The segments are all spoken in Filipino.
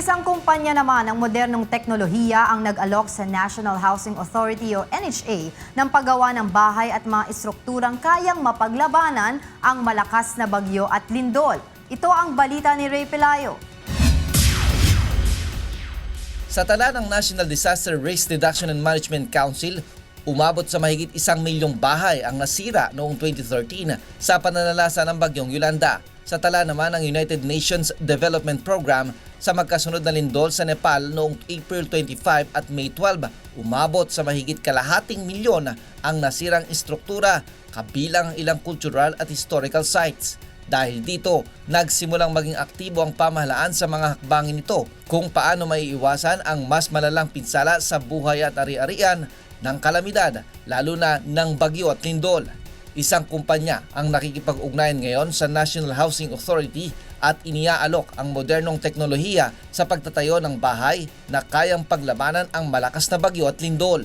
Isang kumpanya naman ng modernong teknolohiya ang nag-alok sa National Housing Authority o NHA ng paggawa ng bahay at mga istrukturang kayang mapaglabanan ang malakas na bagyo at lindol. Ito ang balita ni Ray Pelayo. Sa tala ng National Disaster Risk Reduction and Management Council, umabot sa mahigit isang milyong bahay ang nasira noong 2013 sa pananalasa ng bagyong Yolanda. Sa tala naman ng United Nations Development Program sa magkasunod na lindol sa Nepal noong April 25 at May 12, umabot sa mahigit kalahating milyon ang nasirang istruktura kabilang ang ilang cultural at historical sites. Dahil dito, nagsimulang maging aktibo ang pamahalaan sa mga hakbangin nito kung paano maiiwasan ang mas malalang pinsala sa buhay at ari-arian ng kalamidad, lalo na ng bagyo at lindol. Isang kumpanya ang nakikipag-ugnayan ngayon sa National Housing Authority at iniaalok ang modernong teknolohiya sa pagtatayo ng bahay na kayang paglabanan ang malakas na bagyo at lindol.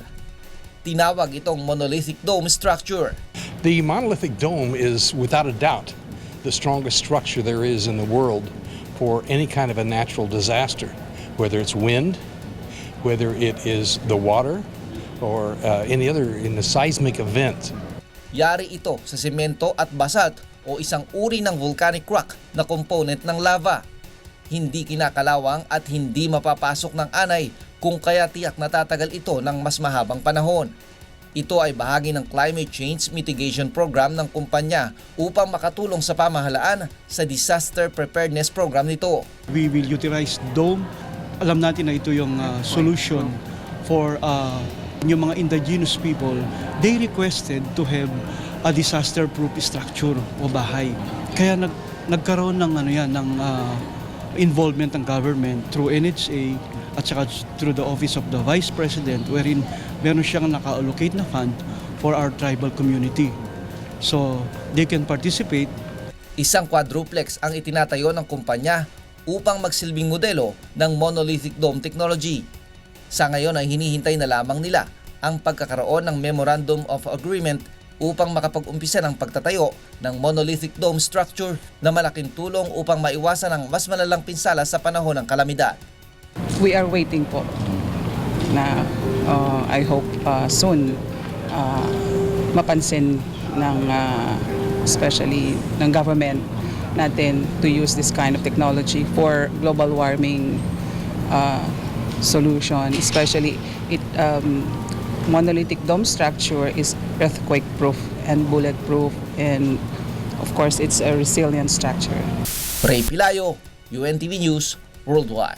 Tinawag itong monolithic dome structure. The monolithic dome is, without a doubt, the strongest structure there is in the world for any kind of a natural disaster, whether it's wind, whether it is the water, or uh, any other in the seismic event. Yari ito sa semento at basalt o isang uri ng volcanic rock na component ng lava. Hindi kinakalawang at hindi mapapasok ng anay kung kaya tiyak natatagal ito ng mas mahabang panahon. Ito ay bahagi ng Climate Change Mitigation Program ng kumpanya upang makatulong sa pamahalaan sa Disaster Preparedness Program nito. we will utilize dome. Alam natin na ito yung uh, solution for uh, yung mga indigenous people. They requested to have a disaster-proof structure o bahay. Kaya nag, nagkaroon ng ano yan ng uh, involvement ng government through NHA at saka through the office of the Vice President wherein meron siyang naka-allocate na fund for our tribal community. So they can participate Isang quadruplex ang itinatayo ng kumpanya upang magsilbing modelo ng monolithic dome technology. Sa ngayon ay hinihintay na lamang nila ang pagkakaroon ng Memorandum of Agreement upang makapag-umpisa ng pagtatayo ng monolithic dome structure na malaking tulong upang maiwasan ang mas malalang pinsala sa panahon ng kalamidad. we are waiting po na uh, I hope uh, soon uh, mapansin ng uh, especially ng government natin to use this kind of technology for global warming uh, solution especially it um, monolithic dome structure is earthquake proof and bulletproof and of course it's a resilient structure Ray Pilayo, UNTV News, Worldwide.